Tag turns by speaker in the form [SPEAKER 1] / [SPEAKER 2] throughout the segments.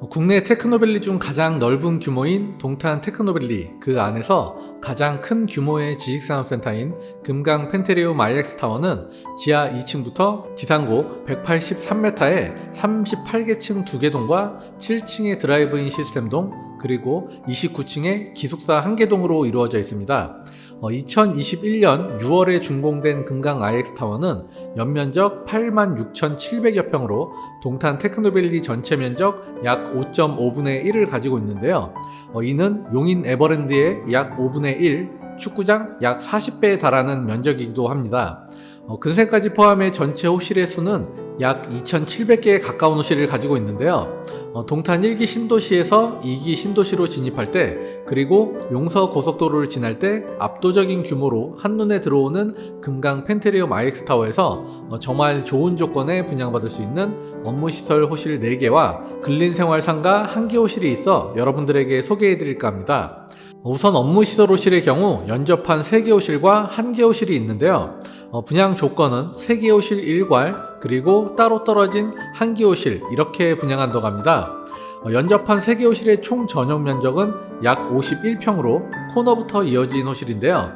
[SPEAKER 1] 어, 국내 테크노밸리 중 가장 넓은 규모인 동탄 테크노밸리 그 안에서 가장 큰 규모의 지식산업센터인 금강 펜테리움 IX 타워는 지하 2층부터 지상고 183m의 38개층 두개 동과 7층의 드라이브인 시스템 동 그리고 29층의 기숙사 한개 동으로 이루어져 있습니다. 2021년 6월에 준공된 금강 IX 타워는 연면적 86,700여 평으로 동탄 테크노밸리 전체 면적 약 5.5분의 1을 가지고 있는데요. 어, 이는 용인 에버랜드의 약 5분의 1, 축구장 약 40배에 달하는 면적이기도 합니다. 어, 근세까지 포함해 전체 호실의 수는 약 2,700개에 가까운 호실을 가지고 있는데요. 어, 동탄 1기 신도시에서 2기 신도시로 진입할 때 그리고 용서 고속도로를 지날 때 압도적인 규모로 한눈에 들어오는 금강 펜테리움 IX 타워에서 어, 정말 좋은 조건에 분양받을 수 있는 업무시설 호실 4개와 근린생활 상가 1개 호실이 있어 여러분들에게 소개해 드릴까 합니다. 우선 업무시설 호실의 경우 연접한 3개 호실과 1개 호실이 있는데요. 어, 분양 조건은 3개 호실 1괄 그리고 따로 떨어진 1개 호실 이렇게 분양한다고 합니다. 어, 연접한 3개 호실의 총 전용 면적은 약 51평으로 코너부터 이어진 호실인데요.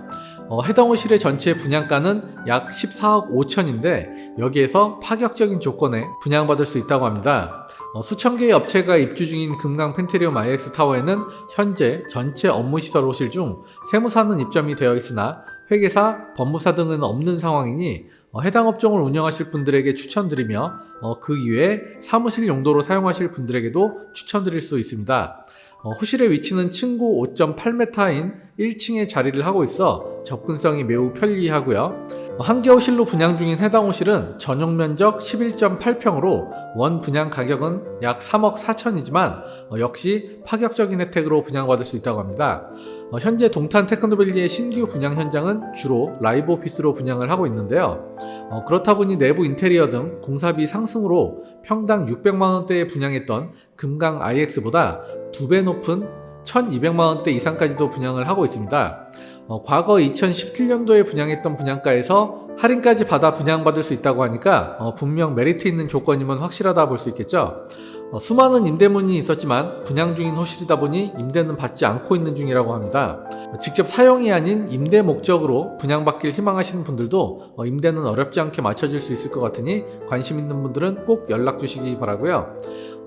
[SPEAKER 1] 어, 해당 호실의 전체 분양가는 약 14억 5천인데 여기에서 파격적인 조건에 분양받을 수 있다고 합니다. 어, 수천 개의 업체가 입주 중인 금강 펜테리움 IX 타워에는 현재 전체 업무 시설 호실 중 세무사는 입점이 되어 있으나 회계사, 법무사 등은 없는 상황이니 어, 해당 업종을 운영하실 분들에게 추천드리며 어, 그 이외에 사무실 용도로 사용하실 분들에게도 추천드릴 수 있습니다. 어, 호실의 위치는 층고 5.8m인 1층에 자리를 하고 있어 접근성이 매우 편리하고요. 어, 한개 호실로 분양 중인 해당 호실은 전용 면적 11.8평으로 원 분양 가격은 약 3억 4천이지만 어, 역시 파격적인 혜택으로 분양받을 수 있다고 합니다. 어, 현재 동탄 테크노밸리의 신규 분양 현장은 주로 라이브 오피스로 분양을 하고 있는데요. 어, 그렇다 보니 내부 인테리어 등 공사비 상승으로 평당 600만 원대에 분양했던 금강 IX보다 두 배 높은 1200만 원대 이상까지도 분양을 하고 있습니다. 어, 과거 2017년도에 분양했던 분양가에서 할인까지 받아 분양받을 수 있다고 하니까 어, 분명 메리트 있는 조건이면 확실하다 볼 수 있겠죠. 어, 수많은 임대문이 있었지만 분양 중인 호실이다 보니 임대는 받지 않고 있는 중이라고 합니다. 어, 직접 사용이 아닌 임대 목적으로 분양받길 희망하시는 분들도 어, 임대는 어렵지 않게 맞춰질 수 있을 것 같으니 관심 있는 분들은 꼭 연락 주시기 바라고요.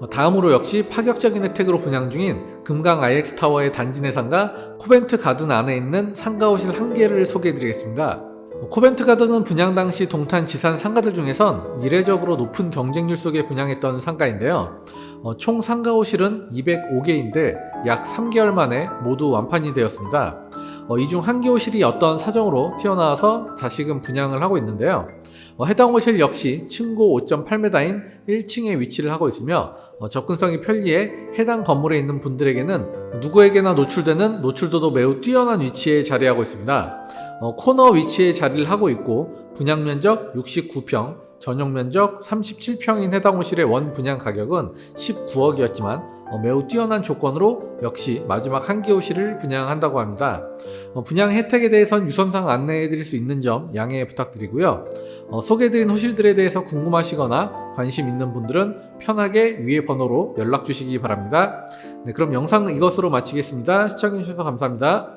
[SPEAKER 1] 어, 다음으로 역시 파격적인 혜택으로 분양 중인 금강 IX 타워의 단지 내 상가 코벤트 가든 안에 있는 상가 호실 한 개를 소개해 드리겠습니다. 코벤트 가든은 분양 당시 동탄 지산 상가들 중에선 이례적으로 높은 경쟁률 속에 분양했던 상가인데요. 어, 총 상가 호실은 205개인데 약 3개월 만에 모두 완판이 되었습니다. 어, 이중 한 개 호실이 어떤 사정으로 튀어나와서 다시금 분양을 하고 있는데요. 어, 해당 호실 역시 층고 5.8m인 1층에 위치를 하고 있으며 어, 접근성이 편리해 해당 건물에 있는 분들에게는 누구에게나 노출되는 노출도도 매우 뛰어난 위치에 자리하고 있습니다. 어, 코너 위치에 자리를 하고 있고 분양 면적 69평, 전용 면적 37평인 해당 호실의 원 분양 가격은 19억이었지만 어, 매우 뛰어난 조건으로 역시 마지막 한 개 호실을 분양한다고 합니다. 어, 분양 혜택에 대해선 유선상 안내해 드릴 수 있는 점 양해 부탁드리고요. 어, 소개해드린 호실들에 대해서 궁금하시거나 관심 있는 분들은 편하게 위에 번호로 연락 주시기 바랍니다. 네, 그럼 영상 이것으로 마치겠습니다. 시청해주셔서 감사합니다.